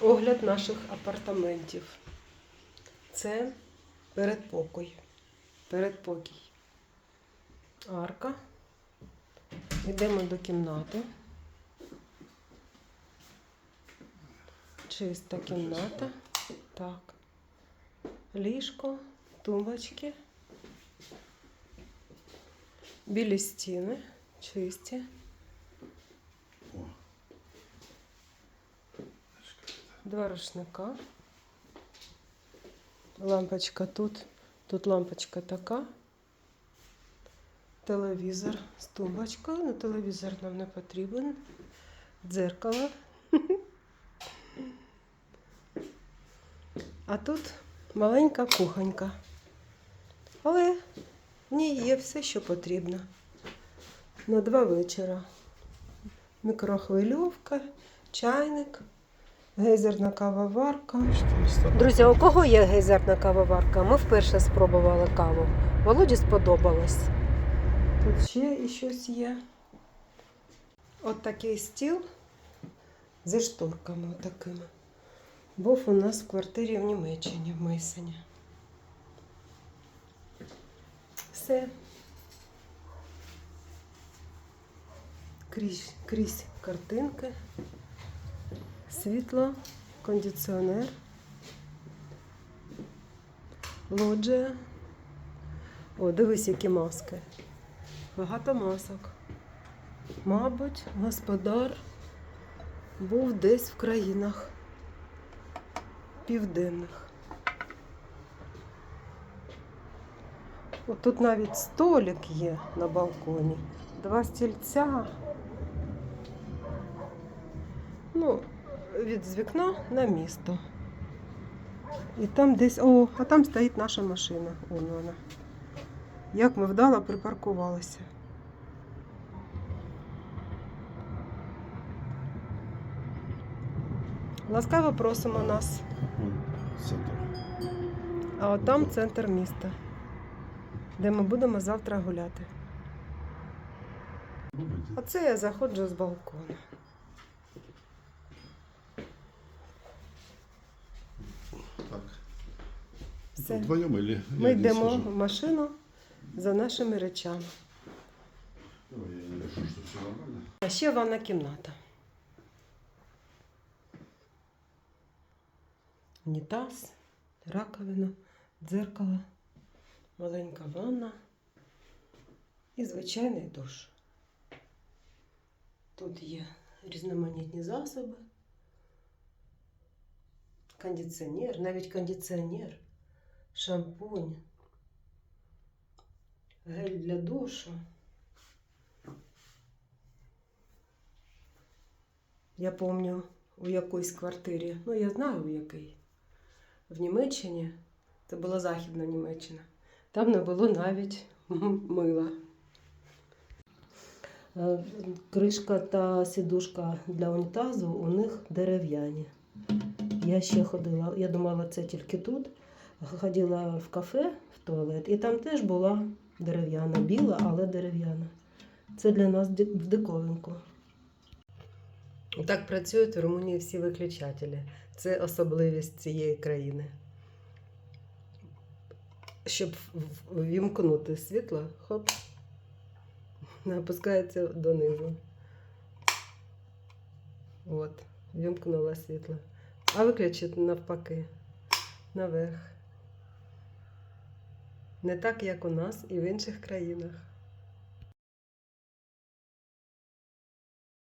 Огляд наших апартаментів. Це передпокой. Передпокій. Арка. Йдемо до кімнати. Чиста кімната. Так. Ліжко, тумбочки. Білі стіни, чисті. Два рушника. Лампочка тут. Тут лампочка така. Телевізор з тумбочкою. Ну, телевізор нам не потрібен. Дзеркало. А тут маленька кухонька. Але в ній є все, що потрібно. На два вечора. Мікрохвильовка, чайник. Гейзерна кавоварка. Друзі, у кого є гейзерна кавоварка? Ми вперше спробували каву. Володі сподобалось. Тут ще і щось є. От такий стіл зі шторками такими. Був у нас в квартирі в Німеччині, в Мейсені. Все. Крізь, крізь картинки світло, кондиціонер, лоджія. О, дивись, які маски. Багато масок. Мабуть, господар був десь в країнах південних. О, тут навіть столик є на балконі. Два стільця. Ну, від з вікна на місто. І там десь. О, а там стоїть наша машина. Вон вона. Як ми вдало припаркувалися. Ласкаво просимо нас. А от там центр міста, де ми будемо завтра гуляти. Оце я заходжу з балкона. Все. Вдвоем или Ми йдемо в машину за нашими речами. Давай, я не решу, что все нормально. А ще ванна кімната. Унітаз, раковина, дзеркало, маленька ванна і звичайний душ. Тут є різноманітні засоби, кондиціонер, навіть кондиціонер, шампунь, гель для душу. Я пам'ятаю у якоїсь квартирі, ну я знаю у якій. В Німеччині, це була Західна Німеччина. Там не було навіть мила. Е, Кришка та сідушка для унітазу у них дерев'яні. Я ще ходила, я думала, це тільки тут. Ходила в кафе в туалет, і там теж була дерев'яна, біла, але дерев'яна. Це для нас в диковинку. Так працюють в Румунії всі виключателі. Це особливість цієї країни. Щоб в- ввімкнути світло, хоп, опускається донизу. От, вімкнула світло. А виключити навпаки, наверх. Не так, як у нас і в інших країнах.